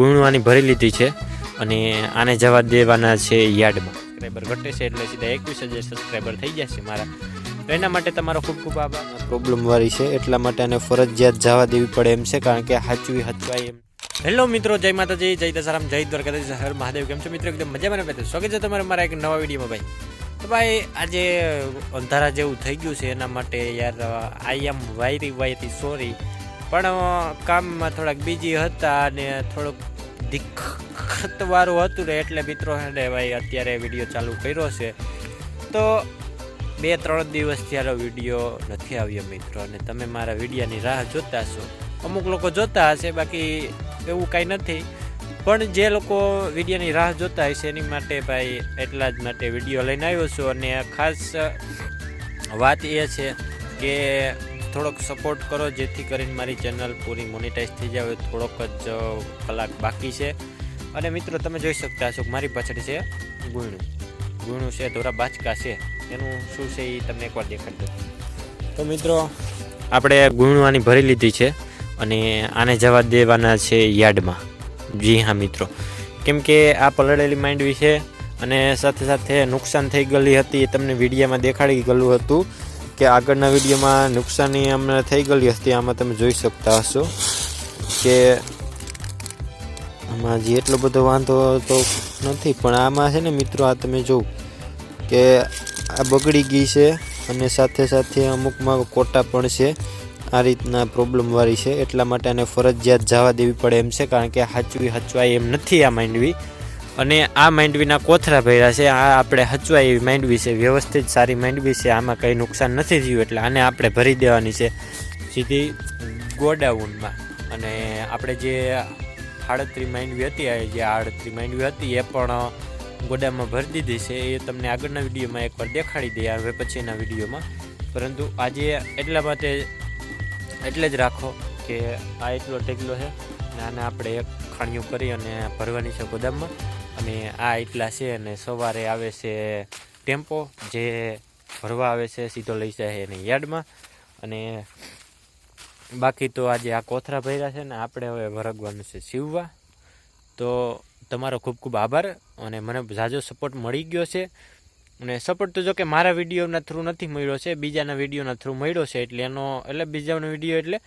ગુણવાની ભરી લીધી છે અને આને જવા દેવાના છે યાર્ડમાં. સબસ્ક્રાઈબર ઘટે છે એટલે સીધા એકવીસ હજાર સબસ્ક્રાઈબર થઈ જશે મારા. તો એના માટે તમારો ખૂબ ખૂબ આભાર. પ્રોબ્લેમ વાળી છે એટલા માટે આને ફરજિયાત જવા દેવી પડે એમ છે કારણ કે હાચવી હચવાય એમ. હેલો મિત્રો જય માતાજી જય દસારામ જય દ્વારકાધીશ હર મહાદેવ. કેમ છો મિત્રો? એકદમ મજામાં ને સ્વાગત છે તમારે મારા એક નવા વિડીયોમાં ભાઈ. તો ભાઈ આજે અંધારા જેવું થઈ ગયું છે એના માટે યાર આઈ એમ વાયરી વાયરી સોરી પણ કામમાં થોડાક બીજી હતા અને થોડુંક દિક્કતવાળું હતું ને, એટલે મિત્રો ને ભાઈ અત્યારે વીડિયો ચાલુ કર્યો છે. તો બે ત્રણ દિવસ ત્યારે વીડિયો નથી આવ્યો મિત્રો, અને તમે મારા વિડીયાની રાહ જોતા છો અમુક લોકો જોતા હશે, બાકી એવું કાંઈ નથી. પણ જે લોકો વિડીયોની રાહ જોતા હશે, એની માટે ભાઈ એટલા જ માટે વીડિયો લઈને આવ્યો છું. અને ખાસ વાત એ છે કે થોડોક સપોર્ટ કરો, જેથી કરીને મારી ચેનલ પૂરી મોનિટાઈઝ થઈ જાય થોડોક જ કલાક બાકી છે. અને મિત્રો, તમે જોઈ શકતા હશો મારી પાછળ છે ગુણું. ગુણું છે, ધોરા બાચકા છે. એનું શું છે એ તમને એકવાર દેખાડી દઉં. તો મિત્રો, આપણે ગુણવાની ભરી લીધી છે અને આને જવા દેવાના છે યાર્ડમાં જી હા, મિત્રો. કેમ કે આ પલળેલી માંડવી છે અને સાથે સાથે નુકસાન થઈ ગયેલી હતી એ તમને વિડીયામાં દેખાડી ગયેલું હતું. કે આગળના વિડીયોમાં નુકસાની અમને થઈ ગયેલી હતી, આમાં તમે જોઈ શકતા હશો કે આમાં જે એટલો બધો વાંધો તો નથી, પણ આમાં છે ને મિત્રો આ તમે જોઉં કે આ બગડી ગઈ છે અને સાથે સાથે અમુકમાં કોટા પણ છે, આ રીતના પ્રોબ્લેમવાળી છે, એટલા માટે આને ફરજિયાત જવા દેવી પડે એમ છે, કારણ કે હાચવી હચવાય એમ નથી આ માંડવી. અને આ માંડવીના કોથરા ભર્યા છે. આ આપણે હચવાય એવી માંડવી છે. વ્યવસ્થિત સારી માંડવી છે. આમાં કંઈ નુકસાન નથી થયું એટલે આને આપણે ભરી દેવાની છે. સીધી ગોડાઉનમાં. અને આપણે જે આડત્રી માંડવી હતી જે આડત્રી માંડવી હતી, એ પણ ગોડામાં ભરી દીધી છે. એ તમને આગળના વિડીયોમાં એકવાર દેખાડી દઈએ. હવે પછીના વિડીયોમાં. પરંતુ આજે એટલા માટે એટલે જ રાખો કે આ એટલો ટેકલો છે. અને આને આપણે એક ખાણીયું કરી અને ભરવાની છે ગોદામમાં અને આ એટલા છે અને સવારે આવે છે ટેમ્પો, જે ભરવા આવે છે, સીધો લઈ જાય એને યાર્ડમાં. અને બાકી તો આજે આ કોથરા ભર્યા છે ને આપણે હવે વરગવાનું છે સીવવા. તો તમારો ખૂબ ખૂબ આભાર અને મને ઝાઝો સપોર્ટ મળી ગયો છે. અને સપોર્ટ તો જો કે મારા વિડીયોના થ્રુ નથી મળ્યો છે, બીજાના વિડીયોના થ્રુ મળ્યો છે એટલે એનો, એટલે બીજાનો વીડિયો એટલે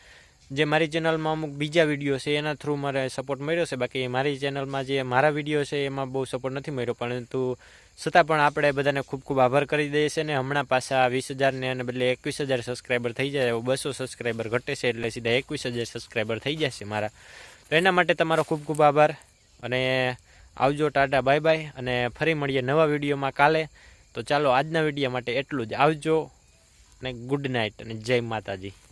જે મારી ચેનલમાં અમુક બીજા વીડિયો છે, એના થ્રુ મારે સપોર્ટ મળ્યો છે. બાકી મારી ચેનલમાં જે મારા વીડિયો છે, એમાં બહુ સપોર્ટ નથી મળ્યો. પરંતુ છતાં પણ આપણે બધાને ખૂબ ખૂબ આભાર કરી દઈએ છીએ ને હમણાં પાછા વીસ હજારને અને બદલે એકવીસ હજાર સબસ્ક્રાઈબર થઈ જાય બસો સબસ્ક્રાઈબર ઘટે છે એટલે સીધા એકવીસ હજાર સબસ્ક્રાઈબર થઈ જશે મારા. તો એના માટે તમારો ખૂબ ખૂબ આભાર અને આવજો ટાટા, બાય બાય અને ફરી મળીએ નવા વિડીયોમાં કાલે. તો ચાલો આજના વીડિયો માટે એટલું જ. આવજો અને ગુડ નાઇટ અને જય માતાજી.